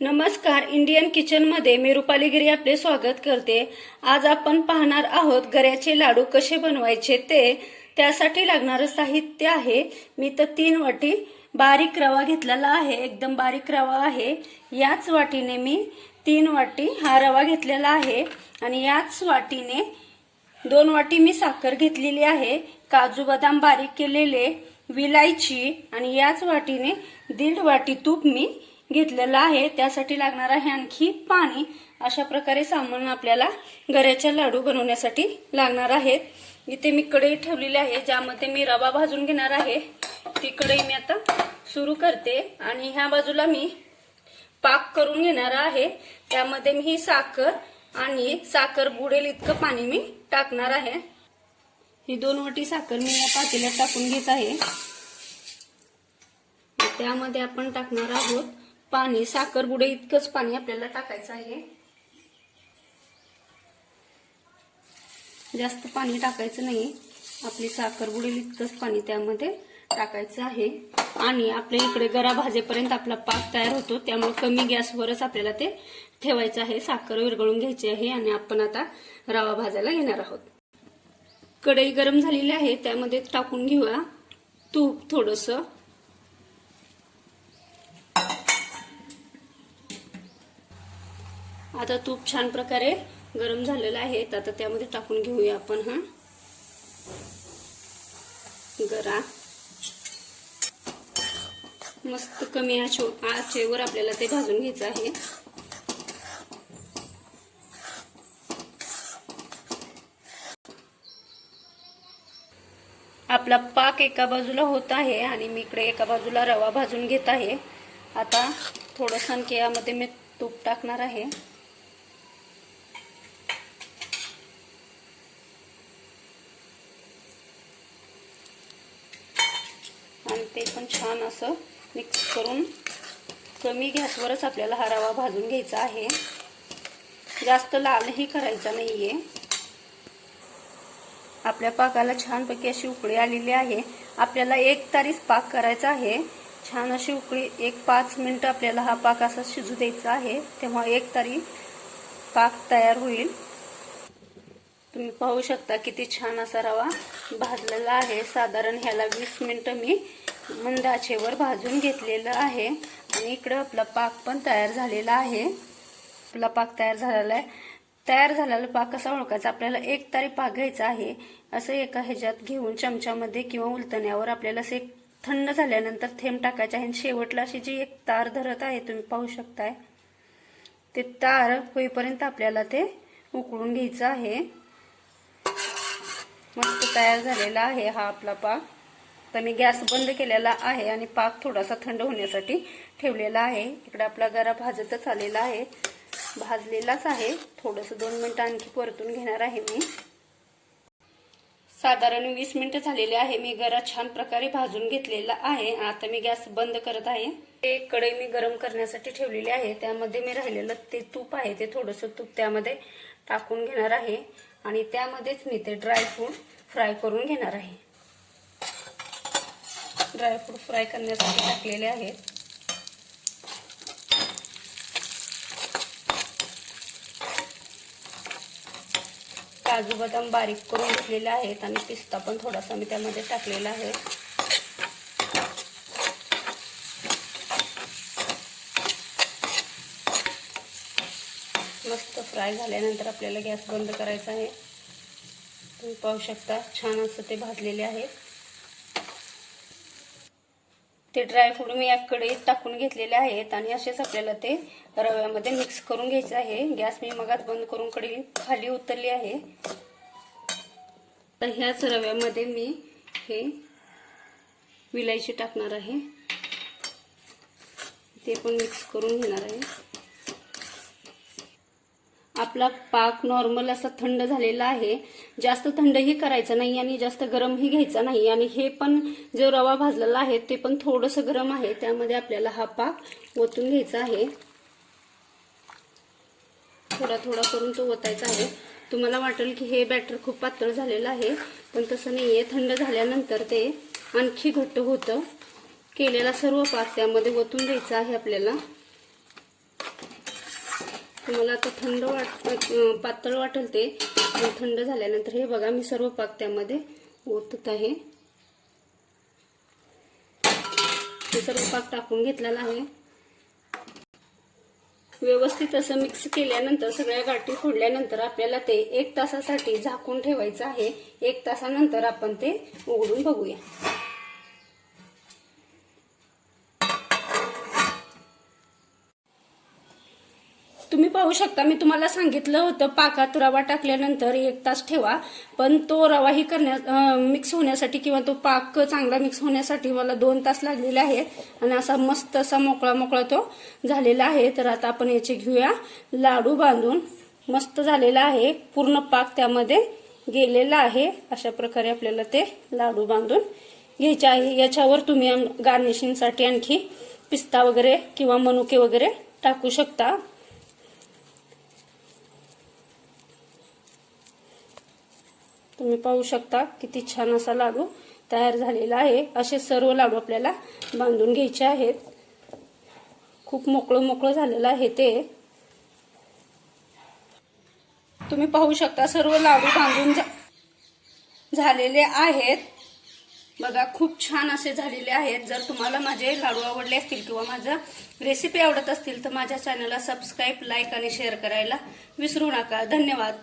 नमस्कार इंडियन किचनमध्ये मी रुपाली गिरी आपले स्वागत करते. आज आपण पाहणार आहोत गऱ्याचे लाडू कसे बनवायचे ते. त्यासाठी लागणारं साहित्य आहे. मी तर तीन वाटी बारीक रवा घेतलेला आहे. एकदम बारीक रवा आहे. याच वाटीने मी तीन वाटी हा रवा घेतलेला आहे. आणि याच वाटीने दोन वाटी मी साखर घेतलेली आहे. काजू बदाम बारीक केलेले विलायची आणि याच वाटीने दीड वाटी तूप मी घेतलेलं आहे. त्यासाठी लागणार आहे आणखी पाणी. अशा प्रकारे सामान आपल्याला गऱ्याच्या लाडू बनवण्यासाठी लागणार आहेत इथे मी कढई ठेवलेली आहे ज्यामध्ये मी रवा भाजून घेणार आहे. ती कढई मी आता सुरू करते. आणि ह्या बाजूला मी पाक करून घेणार आहे. त्यामध्ये मी ही साखर आणि साखर बुडेल इतकं पाणी मी टाकणार आहे. ही दोन वाटी साखर मी या पातेल्यात टाकून घेत आहे. त्यामध्ये आपण टाकणार आहोत पाणी साखर इतकंच पाणी आपल्याला टाकायचं आहे. जास्त पाणी टाकायचं नाही. आपली साखर बुडेल इतकंच पाणी त्यामध्ये टाकायचं आहे. आणि आपल्या इकडे गरा भाजेपर्यंत आपला पाक तयार होतो. त्यामुळे कमी गॅसवरच आपल्याला ते ठेवायचं आहे. साखर विरघळून घ्यायची आहे आणि आपण आता रवा भाजायला घेणार आहोत. कढई गरम झालेली आहे. त्यामध्ये टाकून घेऊया तूप थोडंसं. आता तूप छान प्रकारे गरम झालेलं आहे. आता त्यामध्ये टाकून घेऊया आपण हा. गरा मस्त कमी आचेवर आपल्याला ते भाजून घ्यायचं आहे. आपला पाक एका बाजूला होत आहे आणि मी इकडे एका बाजूला रवा भाजून घेत आहे. आता थोडंसं आणखी यामध्ये मी तूप टाकणार आहे आणि ते पण छान असं मिक्स करून कमी गॅसवरच आपल्याला हा रवा भाजून घ्यायचा आहे. जास्त लालही करायचा नाहीये. आपल्या पाकाला छानपैकी अशी उकळी आलेली आहे. आपल्याला एक तारीस पाक करायचा आहे. छान अशी उकळी एक पाच मिनटं आपल्याला हा पाक असा शिजू द्यायचा आहे. तेव्हा एक तारी पाक तयार होईल. तुम्ही पाहू शकता किती छान असा रवा भाजलेला आहे. साधारण ह्याला वीस मिनटं मी मंद आचेवर भाजून घेतलेलं आहे. आणि इकडं आपला पाक पण तयार झालेला आहे. आपला पाक तयार झालेला आहे. तयार झालेला पाक कसा ओळखायचा? आपल्याला एक तारी पाक घ्यायचा आहे. असं एका ह्याच्यात घेऊन चमच्यामध्ये किंवा उलतण्यावर आपल्याला असं एक थंड झाल्यानंतर थेंब टाकायचे आहे. आणि शेवटला अशी जी एक तार धरत आहे तुम्ही पाहू शकताय ते तार होईपर्यंत आपल्याला ते उकळून घ्यायचं आहे. मस्त तयार झालेला आहे हा आपला पाक. तर मी गॅस बंद केलेला आहे आणि पाक थोडासा थंड होण्यासाठी ठेवलेला आहे. इकडे आपला गरा भाजतच आलेला आहे. भाजलेलाच आहे. थोडंसं दोन मिनटं आणखी परतून घेणार आहे मी. साधारण वीस मिनिटं झालेले आहे. मी गरा छान प्रकारे भाजून घेतलेला आहे. आता मी गॅस बंद करत आहे. एक कढई मी गरम करण्यासाठी ठेवलेली आहे. त्यामध्ये मी राहिलेलं ते तूप आहे. ते थोडंसं तूप त्यामध्ये टाकून घेणार आहे. आणि त्यामध्येच मी ते ड्रायफ्रूट फ्राय करून घेणार आहे. ड्रायफ्रूट फ्राय करण्यासाठी टाकलेले आहेत. काजू बदाम बारीक करून घेतलेले आहेत आणि पिस्ता पण थोडासा मी त्यामध्ये टाकलेला आहे. मस्त फ्राय झाल्यानंतर आपल्याला गॅस बंद करायचा आहे. तुम्ही पाहू शकता छान असं ते भाजलेले आहेत. ते ड्रायफ्रूट मी याकडे टाकून घेतलेले आहेत आणि असेच आपल्याला ते रव्यामध्ये मिक्स करून घ्यायचं आहे. गॅस मी मगात बंद करून कडे खाली उतरली आहे. तर ह्याच रव्यामध्ये मी हे विलायची टाकणार आहे. ते पण मिक्स करून घेणार आहे. आपला पाक नॉर्मल असा थंड झालेला आहे. जास्त थंडही करायचं नाही आणि जास्त गरमही घ्यायचा नाही. आणि हे पण जो रवा भाजलेला आहे ते पण थोडंसं गरम आहे. त्यामध्ये आपल्याला हा पाक ओतून घ्यायचा आहे. थोडा थोडा करून तो ओतायचा आहे. तुम्हाला वाटेल की हे बॅटर खूप पातळ झालेलं आहे पण तसं नाही आहे थंड झाल्यानंतर ते आणखी घट्ट होतं. केलेला सर्व पाक त्यामध्ये ओतून द्यायचा आहे आपल्याला. तुम्हाला आता थंड वाट पातळ वाटेल ते. थंड झाल्यानंतर हे बघा मी सर्व पाक त्यामध्ये ओतत आहे. हे सर्व पाक टाकून घेतलेला आहे. व्यवस्थित असं मिक्स केल्यानंतर सगळ्या गाठी फोडल्यानंतर आपल्याला ते एक तासासाठी झाकून ठेवायचं आहे. एक तासानंतर आपण ते उघडून बघूया. पाहू शकता. मी तुम्हाला सांगितलं होतं पाकात रवा टाकल्यानंतर एक तास ठेवा. पण तो रवा ही करण्या मिक्स होण्यासाठी किंवा तो पाक चांगला मिक्स होण्यासाठी मला दोन तास लागलेले आहे आणि असा मस्त असा मोकळा मोकळा तो झालेला आहे. तर आता आपण याचे घेऊया. लाडू बांधून मस्त झालेला आहे. पूर्ण पाक त्यामध्ये गेलेला आहे. अशा प्रकारे आपल्याला ते लाडू बांधून घ्यायचे आहे. याच्यावर तुम्ही गार्निशिंगसाठी आणखी पिस्ता वगैरे किंवा मनुके वगैरे टाकू शकता. तुम्ही पाहू शकता किती छान असा लाडू तयार झालेला आहे. असे सर्व लाडू आपल्याला बांधून घ्यायचे आहेत. खूप मोकळं मोकळं झालेलं आहे ते. तुम्ही पाहू शकता सर्व लाडू बांधून झा- झालेले आहेत. बघा खूप छान असे झालेले आहेत. जर तुम्हाला माझे लाडू आवडले असतील किंवा माझा रेसिपी आवडत असतील तर माझ्या चॅनलला सबस्क्राईब लाईक आणि शेअर करायला विसरू नका. धन्यवाद.